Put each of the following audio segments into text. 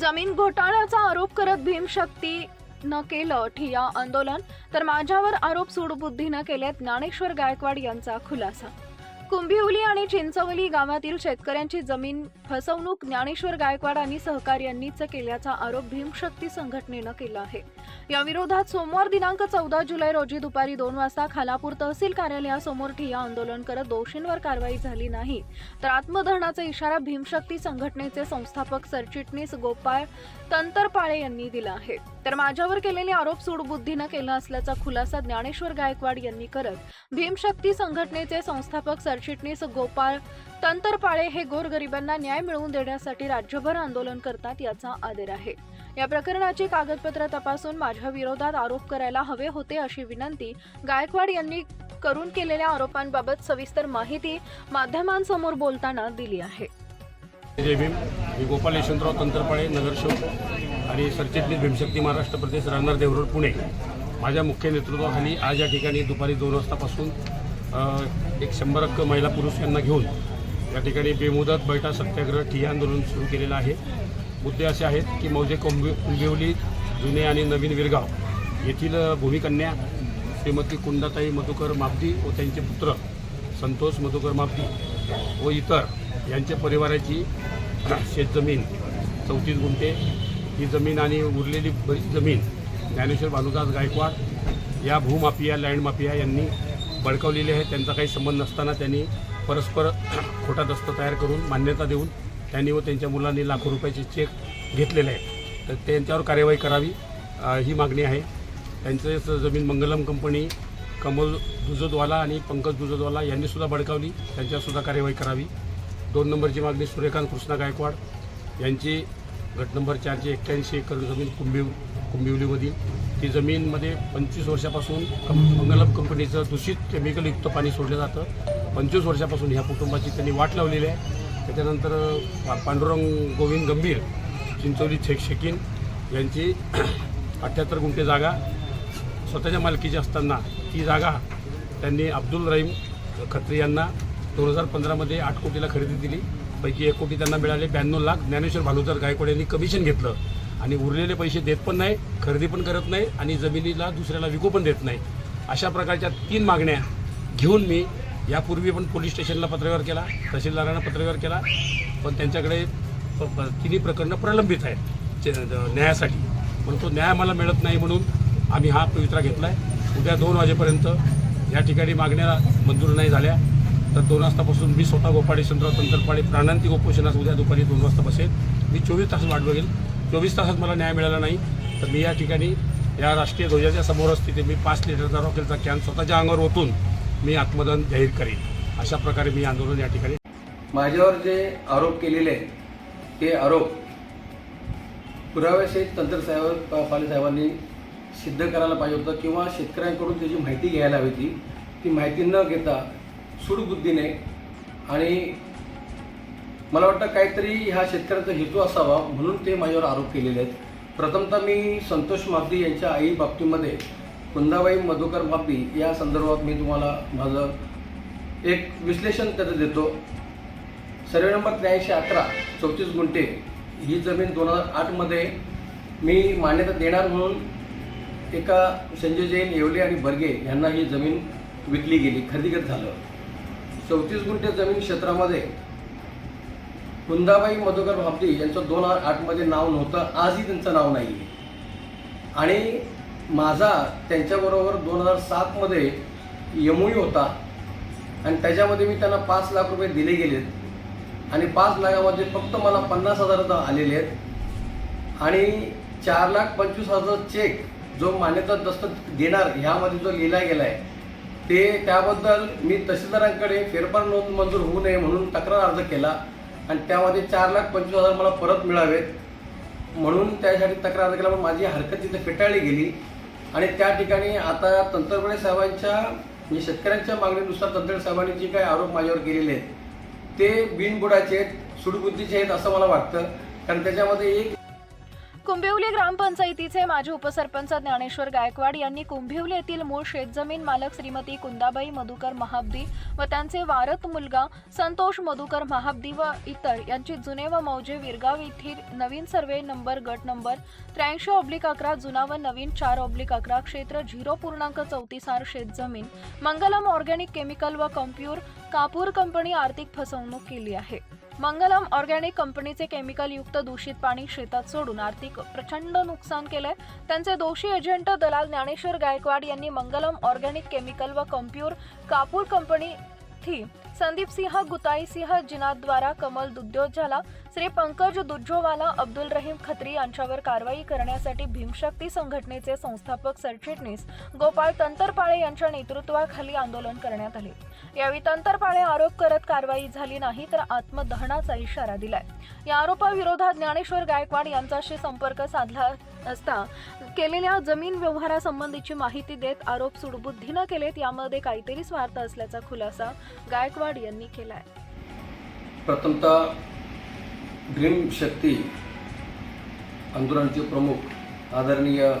जमीन घोटाळ्याचा आरोप करत भीमशक्ती न केलं ठिया आंदोलन तर माझ्यावर आरोप सूडबुद्धीनं केलेत ज्ञानेश्वर गायकवाड यांचा खुलासा. कुंभिवली आणि चिंचवली गावातील शेतकऱ्यांची जमीन फसवणूक ज्ञानेश्वर गायकवाड आणि सहकार्यांनीच केल्याचा आरोप भीमशक्ती संघटनेनं केला आहे. या विरोधात सोमवार दिनांक चौदा जुलै रोजी दुपारी दोन वाजता खालापूर तहसील कार्यालयासमोर ठिया आंदोलन करत दोषींवर कारवाई झाली नाही. तर आत्मदहनाचा इशारा भीमशक्ती संघटनेचे संस्थापक सरचिटणीस गोपाळ तंतरपाळे यांनी दिला आहे. तर माझ्यावर केलेले आरोप सूडबुद्धीनं केला असल्याचा खुलासा ज्ञानेश्वर गायकवाड यांनी करत भीमशक्ती संघटनेचे संस्थापक सर सरचिटणीस गोपाळ तंतरपाळे हे गोरगरिबांना न्याय मिळवून देण्यासाठी राज्यभर आंदोलन करतात याचा आदर आहे. या प्रकरणाची कागदपत्र तपासून माझ्या विरोधात आरोप करायला हवे होते अशी विनंती गायकवाड यांनी करून केलेल्या आरोपांबाबत सविस्तर माहिती माध्यमांसमोर बोलताना दिली आहे. जय भीम. मी गोपाल यशवंतराव तंत्रपाळे नगरसेवक आणि सरचिटणीस भीमशक्ती महाराष्ट्र प्रदेश राहणार देवरोड पुणे. माझ्या मुख्य नेतृत्वाखाली आज या ठिकाणी दुपारी दोन वाजतापासून एक शंभर अक्क महिला पुरुष यांना घेऊन या ठिकाणी बेमुदत बैठा सत्याग्रह ठिय्या आंदोलन सुरू केलेलं आहे. मुद्दे असे आहेत की मौजे कोंबी कुंभिवली जुने आणि नवीन विरगाव येथील भूमिकन्या श्रीमती कुंदाताई मधुकर मापदी व त्यांचे पुत्र संतोष मधुकर मापदी व इतर यांच्या परिवाराची शेतजमीन चौतीस गुंठे ही जमीन आणि उरलेली बरीच जमीन ज्ञानेश्वर भानुदास गायकवाड या भूमाफिया लँड माफिया यांनी बळकावलेली आहे त्यांचा काही संबंध नसताना त्यांनी परस्पर खोटा दस्त तयार करून मान्यता देऊन त्यांनी व त्यांच्या मुलांनी लाखो रुपयाचे चेक घेतलेले आहेत. तर त्यांच्यावर कार्यवाही करावी ही मागणी आहे. त्यांचेच जमीन मंगलम कंपनी कमल दुजोदवाला आणि पंकज दुजोदवाला यांनीसुद्धा बडकावली त्यांच्यासुद्धा कार्यवाही करावी. दोन नंबरची मागणी सूर्यकांत कृष्णा गायकवाड यांची. गट नंबर चारशे एक्क्याऐंशी एकर जमीन कुंभिव कुंभिवलीमधील ती जमीनमध्ये पंचवीस वर्षापासून मंगलम कंपनीचं दूषित केमिकलयुक्त पाणी सोडलं जातं. पंचवीस वर्षापासून ह्या कुटुंबाची त्यांनी वाट लावलेली आहे. त्याच्यानंतर पांडुरंग गोविंद गंभीर चिंचोली शेख शेकीन यांची अठ्ठ्याहत्तर गुंठे जागा स्वतःच्या मालकीची असताना ती जागा त्यांनी अब्दुल रहीम खत्री यांना दोन हजार पंधरामध्ये आठ कोटीला खरेदी दिली. पैकी एक कोटी त्यांना मिळाले ब्याण्णव लाख ज्ञानेश्वर भानुदार गायकवाड यांनी कमिशन घेतलं. आणि उरलेले पैसे देत पण नाही खरेदी पण करत नाही आणि जमिनीला दुसऱ्याला विकू पण देत नाही अशा प्रकारच्या तीन मागण्या घेऊन मी यापूर्वी पण पोलीस स्टेशनला पत्रव्यवहार केला तहसीलदारांना पत्रव्यवहार केला पण त्यांच्याकडे तिन्ही प्रकरणं प्रलंबित आहेत न्यायासाठी. पण तो न्याय मला मिळत नाही म्हणून आम्ही हा पवित्रा घेतला आहे उद्या दोन वाजेपर्यंत या ठिकाणी मागण्या मंजूर नाही झाल्या तर दोन वाजतापासून मी स्वतः गोपाडी चंद्रराव तंत्रपाडी प्राणांतिक उपोषणास उद्या दुपारी दोन वाजता बसेल. मी चोवीस तास वाट बघेल. चोवीस तासात मला न्याय मिळाला नाही. तर मी या ठिकाणी या राष्ट्रीय ध्वजाच्या समोरच तिथे मी पाच लिटरचा रॉकेलचा कॅन स्वतःच्या अंगावर ओतून मी आत्मदान जाहीर करेन. अशा प्रकारे मी आंदोलन या ठिकाणी माझ्यावर जे आरोप केलेले ते आरोप पुराव्यासहित तंत्र साहेब पाले साहेबांनी सिद्ध करायला पाहिजे होतं किंवा शेतकऱ्यांकडून त्याची माहिती घ्यायला हवी होती. ती माहिती न घेता सुडबुद्धीने आणि मला वाटतं काहीतरी ह्या शेतकऱ्याचा हेतू असावा म्हणून ते माझ्यावर आरोप केलेले आहेत. प्रथमतः मी संतोष मापदी यांच्या आई बाबतीमध्ये कुंदाबाई मधुकर मापदी या संदर्भात मी तुम्हाला माझं एक विश्लेषण त्याचं देतो. सर्वे नंबर त्र्याऐंशी अकरा चौतीस गुंठे ही जमीन दोन हजार आठमध्ये मी मान्यता देणार म्हणून एका संजय जैन येवले आणि बर्गे यांना ही जमीन विकली गेली खरेदीगत झालं. चौतीस गुंठे जमीन क्षेत्रामध्ये कुंदाबाई मधुकर भापदी यांचं दोन हजार आठमध्ये नाव नव्हतं. आजही त्यांचं नाव नाही आहे आणि माझा त्यांच्याबरोबर दोन हजार सातमध्ये यमुई होता. आणि त्याच्यामध्ये मी त्यांना पाच लाख रुपये दिले गेलेत. आणि पाच लाखामध्ये फक्त मला पन्नास हजार आलेले आहेत. आणि चार लाख पंचवीस हजार चेक जो मान्यता दस्तक देणार ह्यामध्ये जो लिहिला गेला आहे ते त्याबद्दल मी तहसीलदारांकडे फेरफार नोंद मंजूर होऊ नये म्हणून तक्रार अर्ज केला. आणि त्यामध्ये चार लाख पंचवीस हजार मला परत मिळावेत. म्हणून त्यासाठी तक्रार अर्ज केला पण माझी हरकत तिथे फेटाळली गेली. आणि त्या ठिकाणी आता तंत्रज्ञ साहेबांच्या म्हणजे शेतकऱ्यांच्या मागणीनुसार तंत्रज्ञ साहेबांनी जे काही आरोप माझ्यावर केलेले आहेत ते बिनबुडाचे आहेत सुडबुद्धीचे आहेत असं मला वाटतं. कारण त्याच्यामध्ये एक कुंभिवली ग्रामपंचायतीचे माजी उपसरपंच ज्ञानेश्वर गायकवाड यांनी कुंभिवली येथील मूळ शेतजमीन मालक श्रीमती कुंदाबाई मधुकर महाब्दी व त्यांचे वारत मुलगा संतोष मधुकर महाब्दी व इतर यांची जुने व मौजे विरगाव येथील नवीन सर्वे नंबर गट नंबर त्र्याऐंशी ऑब्लिक अकरा जुना व नवीन चार ऑब्लिक अकरा क्षेत्र झिरो पूर्णांक चौतीस आर शेतजमीन मंगलम ऑर्गॅनिक केमिकल व कम्प्युर कापूर कंपनी आर्थिक फसवणूक केली आहे. मंगलम ऑर्गॅनिक कंपनीचे केमिकल युक्त दूषित पाणी शेतात सोडून आर्थिक प्रचंड नुकसान केलंय. त्यांचे दोषी एजंट दलाल ज्ञानेश्वर गायकवाड यांनी मंगलम ऑर्गॅनिक केमिकल व कम्प्युर कापूर कंपनी थी संदीप सिंह गुताई सिंह जिनाद्वारा कमल दुद्योजाला श्री पंकज दुज्जोवाला अब्दुल रहीम खत्री यांच्यावर कारवाई करण्यासाठी भीमशक्ती संघटनेचे संस्थापक सरचिटणीस गोपाळ तंतरपाळे यांच्या नेतृत्वाखाली आंदोलन करण्यात आले. यावेळी तंतरपाळे आरोप करत कारवाई झाली नाही तर आत्मदहनाचा इशारा दिलाय. या आरोपाविरोधात ज्ञानेश्वर गायकवाड यांच्याशी संपर्क साधला असता. केलेल्या जमीन व्यवहारासंबंधीची माहिती देत आरोप सुडबुद्धीनं केलेत यामध्ये काहीतरी स्वार्थ असल्याचा खुलासा गायकवाड यांनी केलाय. प्रथमतः ग्रीम शक्ती आंदोलनाचे प्रमुख आदरणीय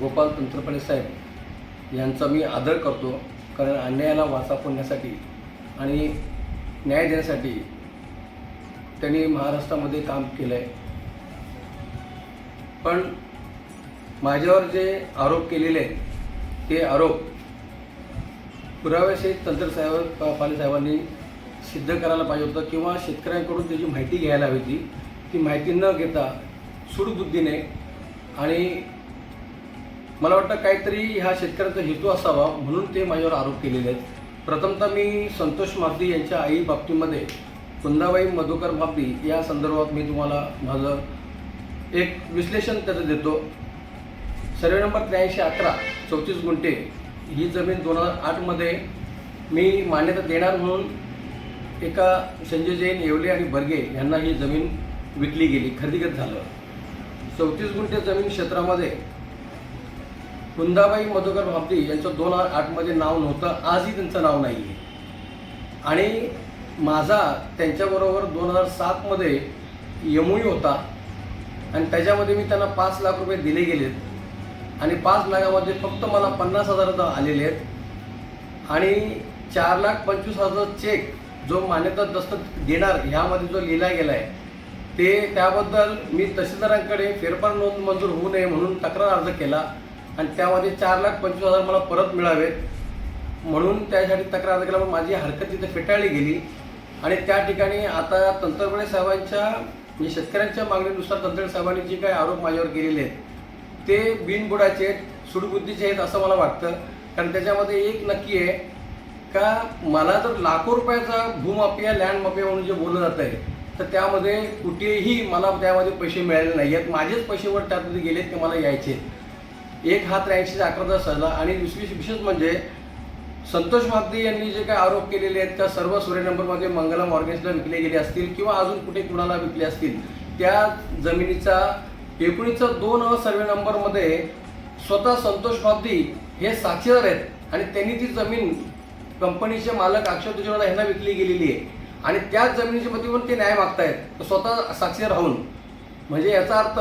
गोपाल तंत्रपणे साहेब यांचा मी आदर करतो. कारण अन्यायाला वाचा फोडण्यासाठी आणि न्याय देण्यासाठी त्यांनी महाराष्ट्रामध्ये काम केलं आहे पण माझ्यावर जे आरोप केलेले आहेत ते आरोप पुराव्यासहित तंत्रसाहेब पाले साहेबांनी सिद्ध करायला पाहिजे होतं किंवा शेतकऱ्यांकडून त्याची माहिती घ्यायला हवी होती. ती माहिती न घेता सुडबुद्धीने आणि मला वाटतं काहीतरी ह्या शेतकऱ्याचा हेतू असावा म्हणून ते माझ्यावर आरोप केलेले आहेत. प्रथमतः मी संतोष मागदी यांच्या आई बाबतीमध्ये कुंदाबाई मधुकर बाबती या संदर्भात मी तुम्हाला माझं एक विश्लेषण त्याचं देतो. सर्वे नंबर त्र्याऐंशी अकरा चौतीस गुंठे ही जमीन दोन हजार आठमध्ये मी मान्यता देणार म्हणून एका संजय जैन येवले आणि बर्गे यांना ही जमीन विकली गेली खरेदीगत झालं. चौतीस गुंठे जमीन क्षेत्रामध्ये कुंदाबाई मधुकर भाबदी यांचं दोन हजार आठमध्ये नाव नव्हतं आजही त्यांचं नाव नाही आहे आणि माझा त्यांच्याबरोबर दोन हजार सातमध्ये यमुई होता आणि त्याच्यामध्ये मी त्यांना पाच लाख रुपये दिले गेलेत. आणि पाच लाखामध्ये फक्त मला पन्नास हजार आलेले आहेत. आणि चार लाख पंचवीस हजार चेक जो मान्यता दस्तक देणार ह्यामध्ये जो लिहिला गेला आहे ते त्याबद्दल मी तहसीलदारांकडे फेरफार नोंद मंजूर होऊ नये म्हणून तक्रार अर्ज केला. आणि त्यामध्ये चार लाख पंचवीस हजार मला परत मिळावेत. म्हणून त्यासाठी तक्रार अर्ज केला माझी हरकत तिथे फेटाळली गेली. आणि त्या ठिकाणी आता तंत्रपणे साहेबांच्या म्हणजे शेतकऱ्यांच्या मागणीनुसार तंत्रपणे साहेबांनी जे काही आरोप माझ्यावर केलेले आहेत ते बिनबुडाचे आहेत सुडबुद्धीचे आहेत असं मला वाटतं. कारण त्याच्यामध्ये एक नक्की आहे का मला जर लाखो रुपयाचा भूमाफिया लँड माफिया म्हणून जे बोललं जात आहे तर त्यामध्ये कुठेही मला त्यामध्ये पैसे मिळाले नाही आहेत माझेच पैसेवर त्यामध्ये गेलेत की मला यायचे. एक हा त्र्याऐंशीचा तास झाला आणि दुसरी विशेष म्हणजे संतोष भागदी यांनी जे काही आरोप केलेले आहेत त्या सर्व सूर्य नंबरमध्ये मंगलम ऑर्गन्सला विकले गेले असतील किंवा अजून कुठे कुणाला विकले असतील त्या जमिनीचा एकोणीसचा दोन अ सर्वे नंबरमध्ये स्वतः संतोष भागदी हे साक्षीदार आहेत आणि त्यांनी ती जमीन कंपनीचे मालक अक्षय तुझेवाला यांना विकली गेलेली आहे. आणि त्याच जमिनीच्या मध्ये पण ते न्याय मागतायत स्वतः साक्षीदार राहून. म्हणजे याचा अर्थ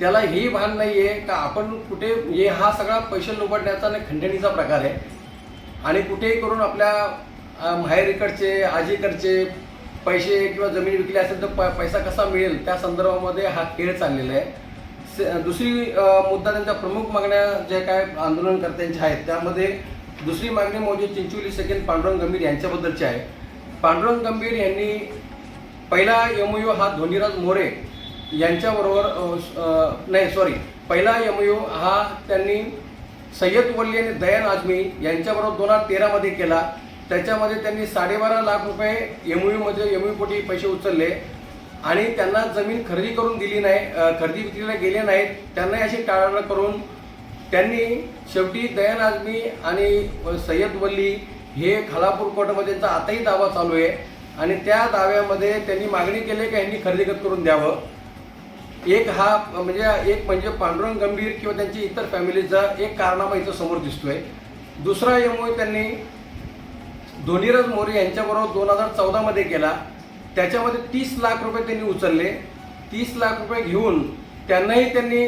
त्याला हे भान नाही आहे का आपण कुठे हे हा सगळा पैसे लुबडण्याचा आणि खंडणीचा प्रकार आहे. आणि कुठेही करून आपल्या माहेरीकडचे आजीकडचे पैसे किंवा जमीन विकली असेल तर प पैसा कसा मिळेल? त्या संदर्भामध्ये हा खेळ चाललेला आहे. दुसरी मुद्दा त्यांच्या प्रमुख मागण्या ज्या काय आंदोलनकर्त्यांच्या आहेत त्यामध्ये दुसरी मागणी म्हणजे चिंचोली सेकंड पांडुरंग गंभीर यांच्याबद्दलची आहे. पांडुरंग गंभीर यांनी पहिला यमयू हा धोनीराज मोरे यांच्याबरोबर नाही सॉरी पहिला यमयू हा त्यांनी सय्यद वल्ली आणि दयान आजमी यांच्याबरोबर दोन हजार तेरामध्ये केला. त्याच्यामध्ये त्यांनी साडेबारा लाख रुपये एमयूमध्ये एमयू पोटी पैसे उचलले. आणि त्यांना जमीन खरेदी करून दिली नाही खरेदी विक्रीला गेले नाहीत. त्यांनाही अशी टाळाटाळ करून त्यांनी शेवटी दयान आजमी आणि सय्यद वल्ली हे खालापूर कोर्टामध्ये त्यांचा आताही दावा चालू आहे. आणि त्या दाव्यामध्ये त्यांनी मागणी केली की यांनी खरेदी करून द्यावं. एक हा म्हणजे एक म्हणजे पांडुरंग गंभीर किंवा त्यांची इतर फॅमिलीचा एक कारनामा इथं समोर दिसतोय. दुसरा यमोय त्यांनी धोनीराज मोरे यांच्याबरोबर दोन हजार चौदामध्ये केला. त्याच्यामध्ये तीस लाख रुपये त्यांनी उचलले. तीस लाख रुपये घेऊन त्यांनाही त्यांनी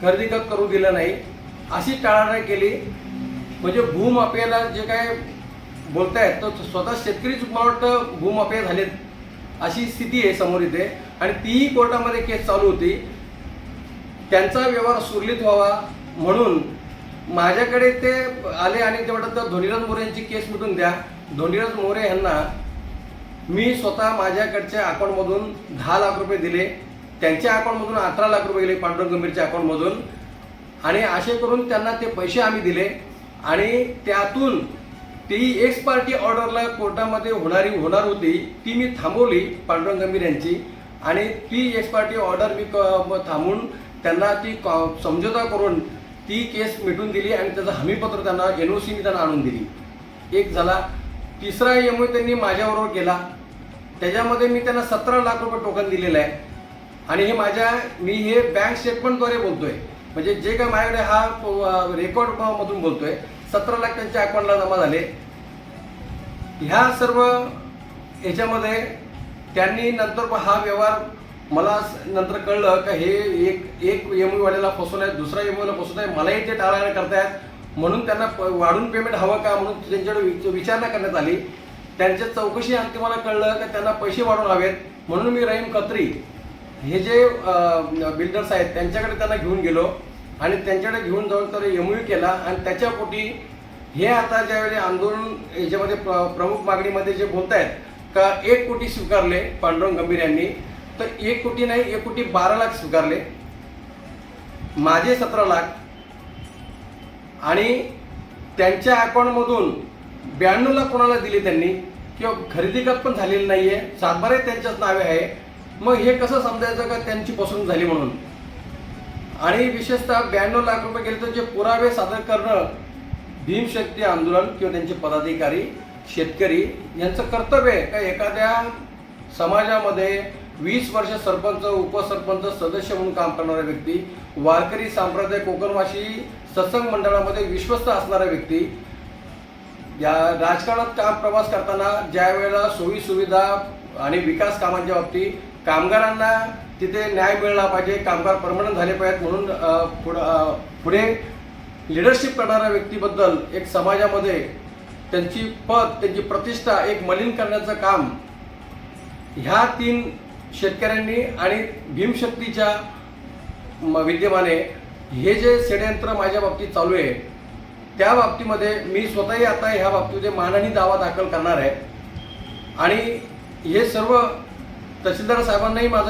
खरेदी खत करू दिलं नाही. अशी टाळाटाळ केली. म्हणजे भूमाफियाला जे काय बोलतायत तर स्वतः शेतकरीच मला वाटतं भूमाफिया झालेत. अशी स्थिती आहे समोर इथे. आणि तीही कोर्टामध्ये केस चालू होती. त्यांचा व्यवहार सुरळीत व्हावा म्हणून माझ्याकडे ते आले आणि ते म्हणतात धोनीराज मोरे यांची केस मिटून द्या. धोनीराज मोरे यांना मी स्वतः माझ्याकडच्या अकाउंटमधून दहा लाख रुपये दिले. त्यांच्या अकाउंटमधून अठरा लाख रुपये गेले पांडुरंग गंभीरच्या अकाउंटमधून. आणि असे करून त्यांना ते पैसे आम्ही दिले. आणि त्यातून ती एक्स पार्टी ऑर्डरला कोर्टामध्ये होणारी होणार होती ती मी थांबवली पांडुरंग गंभीर यांची. आणि ती एक्स पार्टी ऑर्डर मी क- त्यांना ती समझोता करून ती केस मिटून दिली आणि त्याचं हमीपत्र त्यांना एन ओ सी मी त्यांना आणून दिली. एक झाला. तिसरा एम त्यांनी माझ्याबरोबर केला. त्याच्यामध्ये मी त्यांना सतरा लाख रुपये टोकन दिलेलं आहे. आणि हे माझ्या मी हे बँक स्टेटमेंटद्वारे बोलतोय. म्हणजे जे काय माझ्याकडे हा रेकॉर्ड मधून बोलतोय. सतरा लाख त्यांच्या अकाउंटला जमा झाले. ह्या सर्व ह्याच्यामध्ये त्यांनी नंतर हा व्यवहार मला स- नंतर कळलं का हे एक एक एमईवाल्याला फसवलं आहे दुसरा एम फसवत आहे मलाही ते टाळायला करतायत. म्हणून त्यांना प- वाढून पेमेंट हवं का? म्हणून त्यांच्याकडे विच- विचारणा करण्यात आली. त्यांच्या चौकशी अंती मला कळलं का त्यांना पैसे वाढून हवेत. म्हणून मी रहीम खत्री हे जे बिल्डर्स आहेत त्यांच्याकडे त्यांना घेऊन गेलो. आणि त्यांच्याकडे घेऊन जाऊन तर एम केला. आणि त्याच्यापोटी हे आता ज्यावेळी आंदोलन याच्यामध्ये प्र- प्रमुख मागणीमध्ये जे बोलत आहेत का एक कोटी स्वीकारले पांडुरंग गंभीर यांनी तर एक कोटी नाही एक कोटी बारा लाख स्वीकारले. माझे सतरा लाख. आणि त्यांच्या अकाउंटमधून ब्याण्णव लाख कोणाला दिले त्यांनी? किंवा खरेदी खत पण झालेली नाही आहे सातबारे त्यांच्याच नावे आहे. मग हे कसं समजायचं का त्यांची फसवणूक झाली म्हणून? आणि विशेषतः ब्याण्णव लाख रुपये गेले तर जे पुरावे सादर करणं भीमशक्ती आंदोलन किंवा त्यांचे पदाधिकारी शेतकरी यांचं कर्तव्य आहे. का एखाद्या समाजामध्ये वीस वर्ष सरपंच उपसरपंच सदस्य म्हणून काम करणारा व्यक्ती वारकरी संप्रदाय कोकणवासी सत्संग मंडळामध्ये विश्वस्त असणारा व्यक्ती या राजकारणात काम प्रवास करताना ज्या वेळेला सोयी सुविधा आणि विकास कामांच्या बाबतीत कामगारांना तिथे न्याय मिळाला पाहिजे कामगार परमनंट झाले पाहिजेत म्हणून पुढं पुढे लिडरशिप करणाऱ्या व्यक्तीबद्दल एक समाजामध्ये त्यांची पद त्यांची प्रतिष्ठा एक मलिन करण्याचं काम ह्या तीन शेतकऱ्यांनी आणि भीमशक्तीच्या विद्यमाने हे जे षडयंत्र माझ्या बाबतीत चालू आहे त्या बाबतीमध्ये मी स्वतःही आता ह्या बाबतीमध्ये मानहानी दावा दाखल करणार आहे. आणि हे सर्व तहसीलदार साहेबांनाही माझं